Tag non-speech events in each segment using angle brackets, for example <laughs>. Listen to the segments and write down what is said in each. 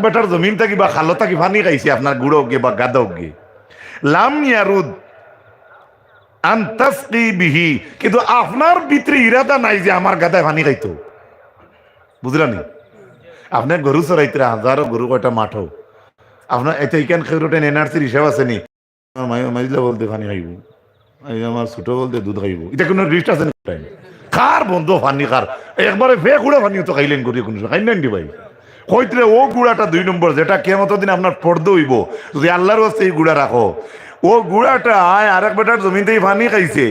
Better জমিন থাকি বা খালো থাকি ফানি খাইছে, আপনার গুড়ো গিয়ে বা গাদক গিয়ে। লাম বিহি। কিন্তু আপনার ভিতরে ইরাদা নাই যে আমার গাদায় ফানি খাইতো। বুঝলানি আপনার গরু চড়াইতে হাজারো গরু কয়টা মাঠও আপনার এটা ইকান খেরোটেন এনআরসির হিসাব আছে নি? আমার মাই- মাইজলা বলতে ফানি খাইব। আমার ছোট বলতে দুধ খাইব। এটা কোনো রিস্ট আছে না কার বন্ধু ফানি কার একবারে ফে গুড়া ফানি তো খাইলেন করি কোনো খাই নাই ভাই? কইতরে ও গুড়াটা দুই নম্বর যেটা কেমত দিন আপনার পর্দ হইব। যদি আল্লাহর হচ্ছে এই গুড়া রাখো ও গুড়াটা আরেক বেটার থেকে ফানি খাইছে।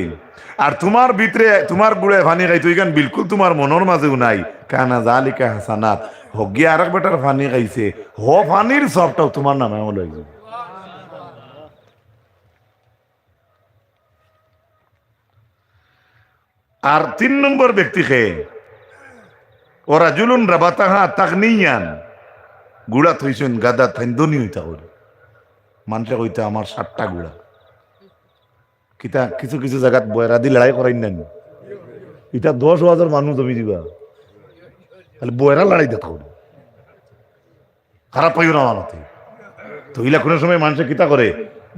আর তোমার ভিতরে তোমার গুড়ে ফানি খাইতো এখান বিলকুল তোমার মনের মাঝেও নাই? কানা জালিকা হাসানাত হগিয়ে আরেক বেটার ফানি খাইছে। হ ফানির সবটাও তোমার নামে একজন আর তিন নম্বর ব্যক্তি খেয়ে ওরা জুলুন রাবাতাহা তাকনিয়ান। গুড়া থইছেন গাদা থাইন্দনি হইতা করে মানুষে কইতা আমার সাতটা গুড়া। কিতা কিছু কিছু জায়গাত বয়রা দি লড়াই করাই না এটা দশ হাজার মানুষ জমি দিবা। তাহলে বয়রা লড়াই দেখো খারাপ পাইও না মানতে তো ইলা কোনো সময় মানুষে কিতা করে?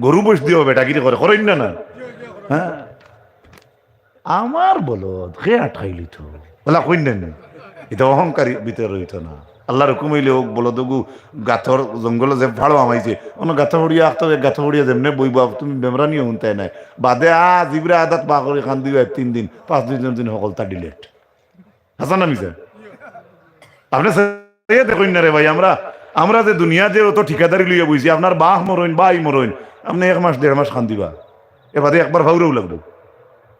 গরু বস দিও বেটা কিটা করে। করেন না না। হ্যাঁ? আমার বলো কে আঠাইলি তো? বলা কইন এটা অহংকারী ভিতরে হইতো না। আল্লাহর হইলে হোক বলো দগু গাথর, জঙ্গলে যে ভাড়ো আমাইছে। অন্য গাথা হড়িয়া আসতো গাথা হড়িয়া যেমনে বইবা, তুমি বেমরানি শুনতে নাই। বাদে আ, জিবরে আদাত পা করে খান দিবা তিন দিন, পাঁচ দিন দিন সকল তা ডিলেট হাসান নামিছে আপনি সে দেখুন না রে ভাই, আমরা আমরা যে দুনিয়া যে অত ঠিকাদারি লইয়া বইছি, আপনার বাহ মরইন, বাই মরইন, আপনি এক মাস, দেড় মাস খান দিবা। এবারে একবার ভাউরেও লাগবে।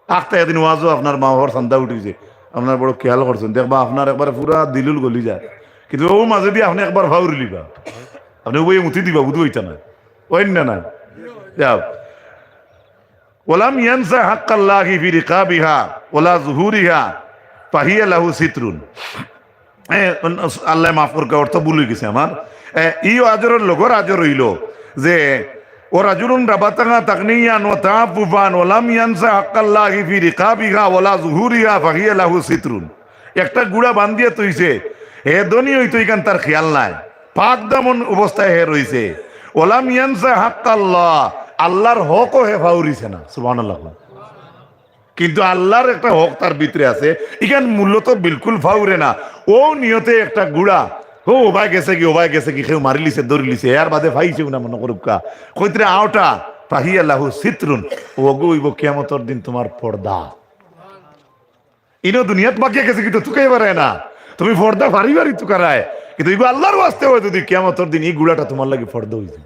আখতে এদিন ওয়াজও আপনার মা হওয়ার চান্দা উঠিছে। আপনার বড় খেয়াল করছেন, দেখবা আপনার একবার পুরা দিলুল গলি যায়। কিন্তু ও মাঝে দিয়ে আপনি একবার ভাউরি লিবা আপনি ওই মুথি দিবা, বুধ হইতা না ওই না যাও ওলাম ইয়ানসা হাক্কাল্লাহি ফি রিকাবিহা ওলা জুহুরিহা পাহিয়া লাহু সিতরুন আল্লাহ মাফ করকে অর্থ ভুলে গেছে আমার ই আজরের লগর আজর হইল, যে, ও রাজুলুন রাবাতাঙ্গা তাকনিয়ান ও তাপুফান ওলাম ইয়ানসা হাক্কাল্লাহি ফি রিকাবিহা ওলা জুহুরিহা ফাহিয়া লাহু সিতরুন একটা গুড়া বান্ধিয়ে তৈছে হে ধনী হইতো এখান তার খেয়াল নাই। পাক দামন অবস্থায় হে রইছে। ওলাম ইয়ানসা হাক্কাল্লাহ আল্লাহর হকও হে ফাউরিছে না। সুবহানাল্লাহ। কিন্তু আল্লাহর একটা হক তার ভিতরে আছে। মূল্য তো বিলকুল ফাউরে না। ও নিয়তে একটা গুড়া, ও ওবাই গেছে কি ওবাই গেছে কি কেউ মারিলিছে দৌড়িলিছে এর বাদে ফাইছে না, মনে করুকা কইতরে আওটা পাহি আল্লাহু সিত্রুন ও গইব কিয়ামতর দিন তোমার পর্দা। ইনো দুনিয়াত বাকি গেছে কিন্তু তুকাই পারে না। তুমি পর্দা ভারি ভারি তুকারায় কিন্তু ইগো আল্লাহর ওয়াস্তে হয় যদি কিয়ামতর দিন এই গুড়াটা তোমার লাগে পর্দা হইছে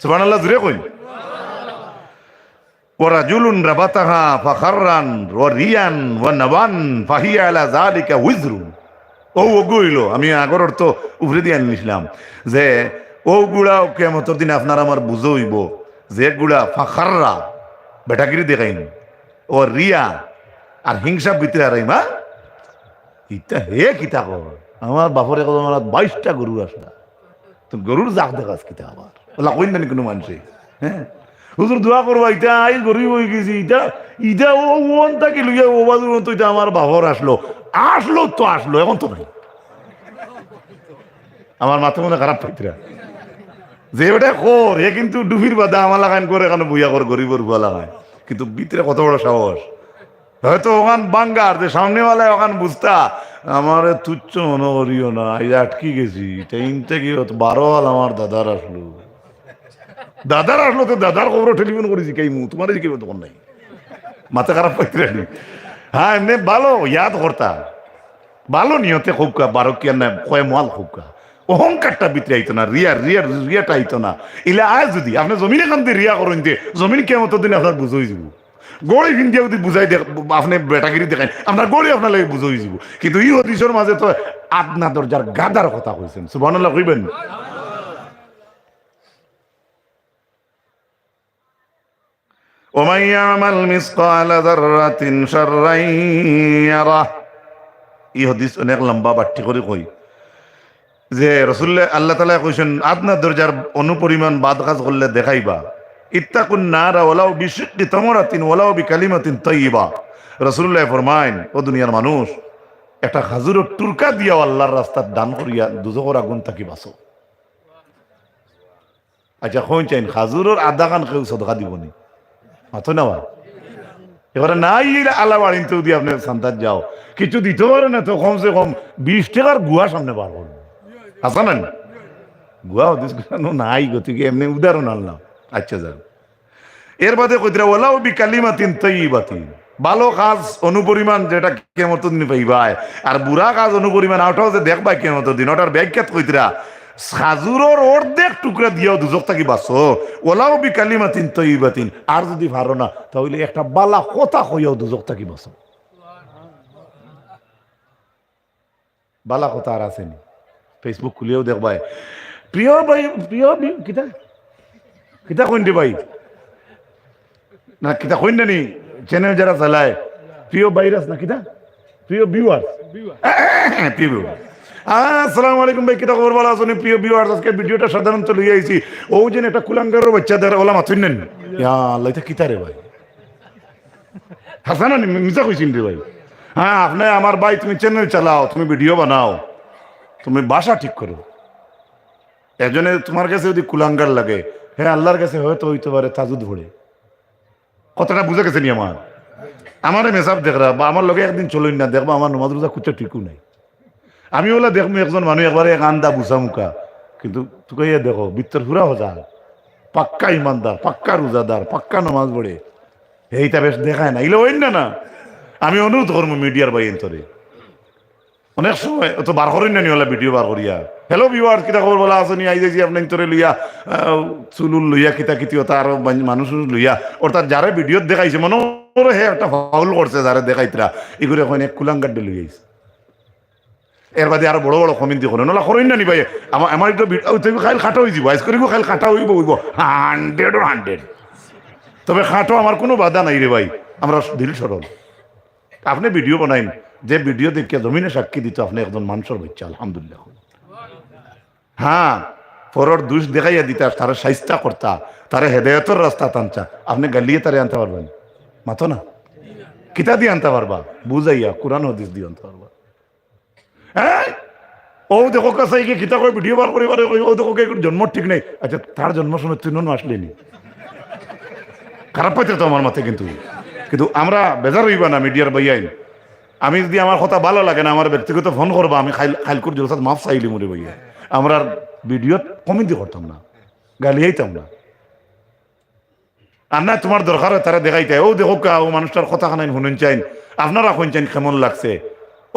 সুবহানাল্লাহ জুড়ে কই ورجل ربطها فخرا وريا ونوان فهي على ذلك وزر ও ওগুইলো আমি আগর অর্থ উভরে দিয়ে আনিছিলাম যে ও গুড়া কেমতর দিন আপনার আমার বুঝো হইব যে গুড়া ফাখাররা বেটাগিরি দেখাইন ও রিয়া আর হিংসা ভিতরে আর ইটা হে কিতা কর? আমার বাপরে কত আমার বাইশটা গরু আসলা তো গরুর জাক দেখাস কিতা আবার ওলা কইন না কোনো মানুষে হ্যাঁ হুজুর দোয়া করবা ইটা আই গরিব হয়ে গেছি ইটা ইটা ও ওন তাকে লইয়া ও বাজুর তো এটা আমার বাবর আসলো। আসলো তো আসলো, এখন তো নাই। আমার মাথা মনে খারাপ পাইতরা যে ওটা কর এ কিন্তু ডুবির বাদা আমার লাগান করে এখানে বইয়া কর গরিবর বুয়া লাগায় কিন্তু ভিতরে কত বড় সাহস? হয়তো ওখান বাঙ্গার, যে সামনেওয়ালায় ওখান বুঝতা, আমার তুচ্ছ মনে করিও না, এই আটকি গেছি টাইম থেকে বারো হাল আমার দাদার আসলো। দাদার আসলো তো দাদার খবর টেলিফোন করেছি কে মু, তোমার কি তখন নাই। মাথা খারাপ রাখি হ্যাঁ এমনি ভালো, ইয়াদ করতা। ভালো নিয়তে খুবকা বারো কি না, কয় মাল খুবকা। অহংকারটা ভিতরে আইতো না, রিয়া রিয়া, রিয়াটা আইতো না। ইলে আয় যদি, আপনি জমিনে কান্দি রিয়া করেন যে, জমিন কেমন দিন আপনার বুঝ যাব। গড়ি ভিন্দিয়া যদি বুঝাই দেখ আপনি বেটাগিরি দেখাই আপনার গড়ি আপনার লাগে বুঝ হয়ে যাব কিন্তু ই হদিসের মাঝে তো আদনা দরজার গাদার কথা কইছেন সুবহানাল্লাহ কইবেন ومن يعمل مثقال ذرة شرا يره এই হদিস অনেক লম্বা বাট্টি করে কই যে রসুল্লাহ আল্লাহ তালা কইছেন আপনার দরজার অনুপরিমাণ বাদ কাজ করলে দেখাইবা ইত্তাকুন নারা ওলাও বিশিকি তমরাতিন ওলাও বি কালিমাতিন তৈবা রসুল্লাহ ফরমাইন ও দুনিয়ার মানুষ, একটা খাজুরের টুরকা দিয়াও আল্লাহর রাস্তার দান করিয়া দুজকর আগুন থাকি বাঁচো। আচ্ছা কই চাইন খাজুরের আধা খান কেউ সদকা দিবনি মাথো না বা? এবারে নাই আলা বাড়িতে দিয়ে আপনি সান্তার যাও। কিছু দিতে পারে না তো, কমসে কম বিশ টাকার গুয়া সামনে বার করব আসা না গুয়া হদিস নাই গতিকে এমনি উদাহরণ আনলাম। আচ্ছা যান এর বাদে কইতরা ওলাও বি কালিমাতিন তৈবাতিন ভালো কাজ অনুপরিমাণ যেটা কেমত দিন পাইবাই। আর বুড়া কাজ অনুপরিমাণ ওটাও যে দেখবাই কেমত দিন ওটার ব্যাখ্যাত কইতরা সাজুরর অর্ধেক টুকরা দিয়াও দুজক থাকি বাঁচো ওলাও বি কালিমাতিন তৈবাতিন আর যদি পারো না তাহলে একটা বালা কথা কইয়াও দুজক থাকি বাঁচো বালা কথা আর আসেনি ফেসবুক খুলিয়েও দেখবাই। প্রিয় ভাই, প্রিয় কিতা? কিতা কইন ভাই? না, কিতা কইন নি? চ্যানেল যারা চালায়, প্রিয় ভাইরাস না কিতা? প্রিয় ভিউয়ার্স <laughs> প্রিয় ভিউয়ার্স আসসালামু আলাইকুম ভাই, কিতা খবর? ভালো আছেন? প্রিয় ভিউয়ার্স আজকে ভিডিওটা সাধারণত লই আইছি। ও যেন একটা কুলাঙ্গারের বাচ্চাদের ওলা মাথুন নেন। ইয়া আল্লাহ, এটা কিতা রে ভাই? হাসান না মিছা কইছিন রে ভাই। হ্যাঁ আপনি আমার ভাই, তুমি চ্যানেল চালাও, তুমি ভিডিও বানাও, তুমি বাসা ঠিক করো। এজনে তোমার কাছে যদি কুলাঙ্গার লাগে হ্যাঁ আল্লাহর কাছে হয়তো হইতে পারে তাজুদ ভরে কথাটা বুঝে গেছে নি আমার? আমার মেসাব দেখরা বা আমার লগে একদিন চলুন না, দেখবা আমার নমাজ রোজা কুচা ঠিকও নাই। আমি ওলা দেখব একজন মানুষ একবারে এক আন্দা বুসা মুখা। কিন্তু তোকে দেখো, বিত্তর ফুরা হজা পাক্কা ইমানদার, পাক্কা রোজাদার, পাক্কা নমাজ পড়ে। এইটা বেশ দেখায় না এগুলো হইন না না। আমি অনুরোধ করব মিডিয়ার বাই এন্তরে অনেক সময় তো বার করেন না নি হলে ভিডিও বার করিয়া। হ্যালো ভিউয়ার কিতা খবর বলা আছে নি? আই যাইছি, আপনি তোরে লইয়া চুলুল লইয়া কিতা কিতি ওটা আরও মানুষ লইয়া। অর্থাৎ যারে ভিডিওত দেখাইছে মনে করো হে একটা ফাউল করছে যারে দেখাইতরা এগুলো এখন এক কুলাঙ্গার ডে লই আইছে এর বাদে আরও বড় বড় কমিটি করে নলা করেন না নি ভাই? আমার আমার তুমি খাইল খাটা হয়ে যাব আইস করিব খাইল খাটা হইব হইব হান্ড্রেড হান্ড্রেড তবে খাটো আমার কোনো বাধা নাই রে ভাই। আমরা দিল সরল আপনি ভিডিও বানাইন যে ভিডিও দেখে জমিনে সাক্ষী দিত, আপনি একজন মানুষের বাচ্চা, আলহামদুলিল্লাহ। হ্যাঁ পরর দুষ দেখাইয়া দিতা, তারা সাইস্তা করতা, তারা হেদায়তর রাস্তা টানছা আপনি গালিয়ে তারে আনতে পারবেন। মাতো না? কিতা দিয়ে আনতে পারবা? বুঝাইয়া, কোরআন, হদিস দিয়ে আনতে পারবা। হ্যাঁ ও দেখো কাছে গিয়ে কিতা করে ভিডিও বার করে ও দেখো কে জন্ম ঠিক নেই। আচ্ছা তার জন্ম শুনে তুই নুন আসলেনি খারাপ পাইতে তো আমার মাথায় কিন্তু। কিন্তু আমরা বেজার হইবা না, মিডিয়ার বাইয়াই আমি যদি আমার কথা ভালো লাগে না, আমার ব্যক্তিগত ফোন করবা, আমি খাইল খাইলকুর জলসাত মাফ চাইলি মরে ভাইয়া আমরা ভিডিওত কমেন্টি করতাম না, গালি আইতাম না। আর না, তোমার দরকার হয় তারা দেখাইতে। ও দেখো কা ও মানুষটার কথা খানাই শুনেন চাইন। আপনারা চাইন কেমন লাগছে?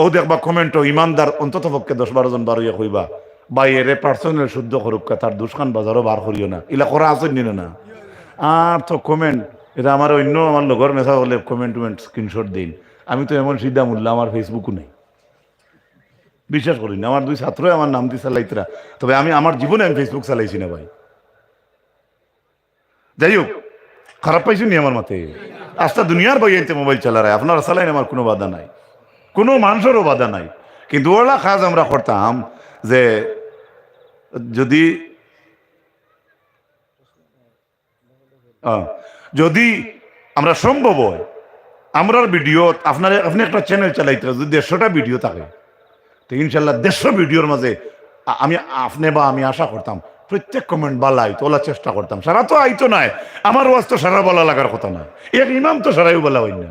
ও দেখবা কমেন্ট ইমানদার, অন্তত পক্ষে দশ বারো জন বারো কইবা বা এরে পার্সোনাল শুদ্ধ করুক তার দুষ্কান বাজারও বার করিও না। ইলা করা আসেন নি না। আর তো কমেন্ট এটা আমার অন্য, আমার লগর মেসা হলে কমেন্ট টুমেন্ট স্ক্রিনশট দিন। আমি তো এমন সিদ্ধা মূল্য আমার ফেসবুকও নেই। বিশ্বাস করি না, আমার দুই ছাত্রই আমার নাম দিয়ে চালাইতরা তবে আমি, আমার জীবনে আমি ফেসবুক চালাইছি না ভাই। যাই হোক, খারাপ পাইছি নি আমার মতে আস্তা দুনিয়ার ভাই আনতে মোবাইল চালারায় আপনারা চালাইন আমার কোনো বাধা নাই। কোনো মানুষেরও বাধা নাই। কিন্তু ওলা কাজ আমরা করতাম যে, যদি যদি আমরা সম্ভব হয় আমরার ভিডিও, আপনার, আপনি একটা চ্যানেল চালাইতে, যদি দেড়শোটা ভিডিও থাকে, তো ইনশাল্লাহ দেড়শো ভিডিওর মাঝে আমি, আপনি বা আমি আশা করতাম, প্রত্যেক কমেন্ট বালাই তোলার চেষ্টা করতাম। সারা তো আইতো নাই, আমার ওয়াজ তো সারা বলা লাগার কথা না। এক ইমাম তো সারাই বলা হই না।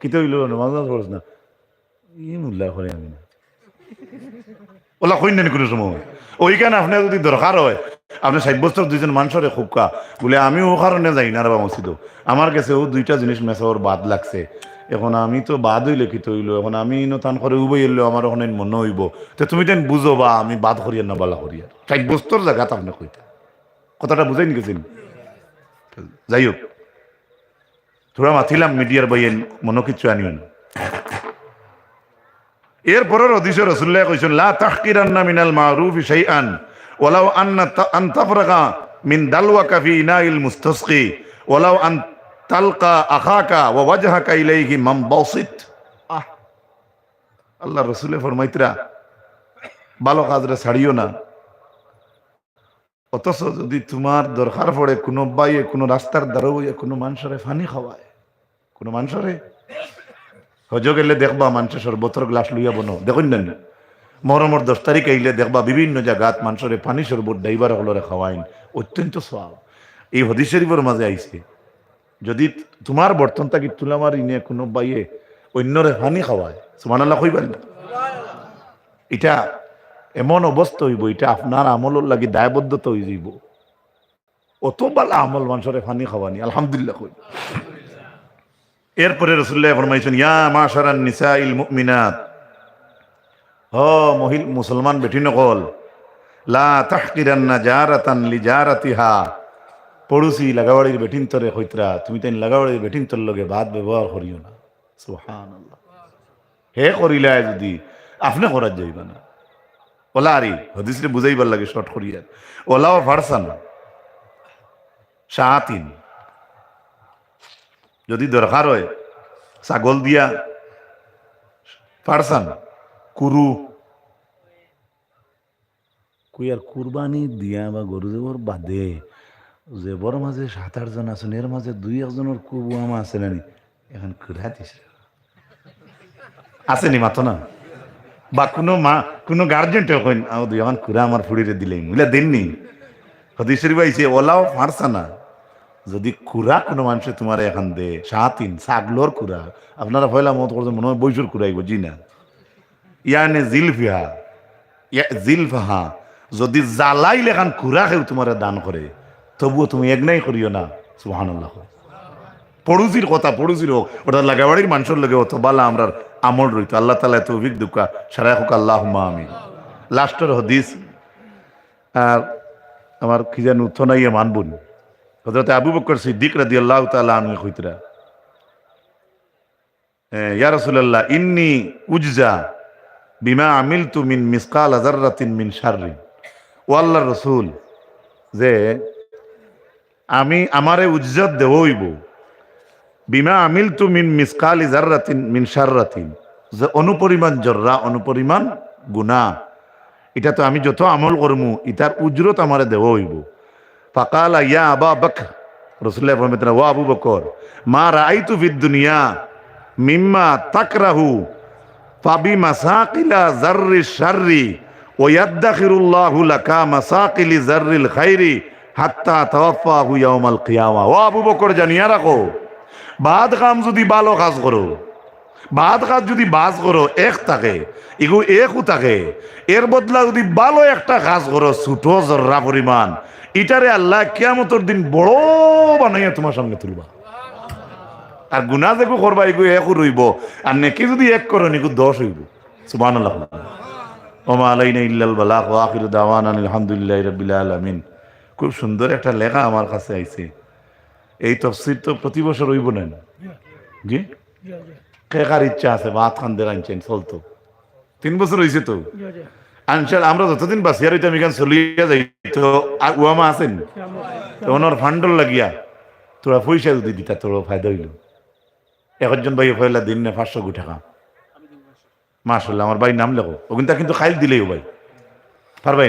কি তো হইল না ই উল্লাহ করে আমি না। ওলা কই নেন কোনো সময়। ওইখানে আপনার যদি দরকার হয় আপনি ষাট বছর দুইজন মানুষের খুবকা। বলে আমি ও কারণে যাই না রাবা মসজিদ আমার কাছে ও দুইটা জিনিস মেসাওর বাদ লাগছে। এখন আমি তো বাদ হইলে কি হইল এখন আমি নতান করে উবই এলো, আমার ওখানে মনে হইব। তো তুমি তেন বুঝো বা, আমি বাদ করিয়ার না বালা করিয়ার ষাট বছর জায়গাত আপনি কইতা কথাটা বুঝাই গেছেন যাই হোক। থোড়া মাথিলাম মিডিয়ার বাইয়েন, মনে কিছু আনিও না। এরপরের অদিশে রসুল্লাহ কইছেন, লা তাহকিরান্না মিনাল মারুফি শাইআন। ওয়ালাউ আন্না তা- আন তাফরাকা মিন দালওয়াকা ফি ইনাইল মুস্তাসকি, ওয়ালাউ আন তালকা আখাকা ওয়া ওয়াজহাকা ইলাইহি মামবাসিত আহ, আল্লাহ রসুলে ফরমাইতরা, ভালো কাজরে ছাড়িও না। অথচ যদি তোমার দরকার পড়ে কোনো বাইয়ে, কোনো রাস্তার দ্বারা কোনো মানুষরে ফানি খাওয়ায়, কোনো মানুষরে? হজ গেলে দেখবা মানুষের সর্বতর গ্লাস লইয়া বনো, দেখুন না। মরমর দশ তারিখ আইলে দেখবা বিভিন্ন জায়গাত মানুষরে পানি সরবত ডাইবার হলরে খাওয়াইন। অত্যন্ত সব এই হদিস শরীফের মাঝে আইছে, যদি তোমার বর্তন তাকে তুলামার ইনে কোনো বাইয়ে অন্যরে পানি খাওয়ায় সুমানাল্লাহ কইবার না এটা এমন অবস্থা হইব, এটা আপনার আমলের লাগি দায়বদ্ধতা হয়ে যাইব। অত বালা আমল মানুষরে পানি খাওয়ানি, আলহামদুলিল্লাহ কই এরপরে রসুল্লাহ ফরমাইছেন, ইয়া মাশারান নিসাইল মুমিনাত হ, মহিল মুসলমান বেটি নকল লা তাহকিরান্না জারাতান লি জারাতিহা। পড়ুসি লাগাবাড়ির বেটিন তরে হইতরা তুমি তাই লাগাবাড়ির বেটিন তোর লগে ভাত ব্যবহার করিও না। সুবহানাল্লাহ। হে করিলা যদি আপনি করার যাইবা না। ওলা আরি হদিসরে বুঝাইবার লাগে, শর্ট করিয়া। ওলাও ফারসা না শাহাতিন যদি দরকার হয়, ছাগল দিয়া ফারসান। কুরু। কুই আর কুরবানি দিয়া বা গরু দেবর বাদে জেবর মাঝে সাত আটজন আছেন এর মাঝে দুই একজনের কুবু আমা আছে নানি এখন দিছে। আসেনি মাতো না? বা কোনো মা কোনো গার্জেন্ট আও দুই এখন কুড়া আমার ফুড়িরে দিলেই বুঝলে দেননি হদিস শরীফ আইছে ওলাও ফারসা না। যদি কুড়া কোনো মানুষে তোমার এখন দে সাতিন ছাগলোর কুড়া আপনারা পয়লা মত করছেন মনে হয় বৈশুর কুড়াইব জি না। ইয়ানে জিলফিহা। জিলফাহা। যদি জ্বালাই লেখান কুড়া খেউ তোমার দান করে তবুও তুমি এক নাই করিও না সুহান পড়ুজির কথা পড়ুজির হোক ওটা লাগাবাড়ির মানুষের লগে অত বালা আমরা আমল রইত আল্লাহ তালা তৌফিক দুকা সারাই হোক আল্লাহ আমি লাস্টের হদিস আর আমার কি যেন উত্থনাইয়ে মানবুন হজরত আবু বকর সিদ্দিক রাদি আল্লাহ তালা আমি হইতরা ইয়া রসুল্লাহ ইন্নি উজজা বিমা আমিল তু মিন মিসকাল আজারাতিন মিন শাররি। ও আল্লাহ রসুল, যে আমি, আমারে উজ্জত দেবইব বিমা আমিল তু মিন মিসকাল ইজারাতিন মিন শাররাতিন। যে অনুপরিমাণ জর্রা, অনুপরিমাণ গুণা এটা তো আমি যত আমল করমু ইটার উজরত আমারে দেব হইব ফাকালা ইয়া আবা বক ফরমাতেন ও আবু বকর, মা রাআইতু ফিদ দুনিয়া মিম্মা তাকরাহু ফাবি মাসাকিলা জাররি শাররি ও ইয়াদ্দাখিরুল্লাহু লাকা মাসাকিলি জাররিল খাইরি হাত্তা তাওয়াফাহু ইয়াউমাল কিয়ামা। ও আবু বকর জানিয়া রাখো, বাদ কাম যদি ভালো কাজ করো, বাদ কাজ যদি বাজ করো, এক থাকে এগু একও থাকে, এর বদলা যদি ভালো একটা কাজ করো ছোট জর্রা পরিমাণ, ইটারে আল্লাহ কিয়ামতর দিন বড় বানাইয়া তোমার সামনে তুলবা। আর গুনা যেগু করবা এগু একও রইব। আর নেকি যদি এক করো নিগু দশ হইব। সুবান ইল্লাল খুব সুন্দর একটা লেখা আমার কাছে আইছে। এই তফসির তো প্রতি বছর হইব না? জি? কেকার ইচ্ছা আছে? ভাত খান দের আনছেন চলতো তিন বছর হয়েছে তো। আনসার আমরা যতদিন বাসিয়ার হইতাম এখানে চলিয়া যাই, তো উয়ামা আছেন? ওনার ফান্ডর লাগিয়া তোরা পয়সা যদি দিতা তোর ফায়দা হইল। একজন ভাই পয়লা দিন না পাঁচশো গু টাকা। মাসাল্লাহ আমার ভাই নাম লেখো। ও কিন্তু খাইল দিলেই ভাই। পারবাই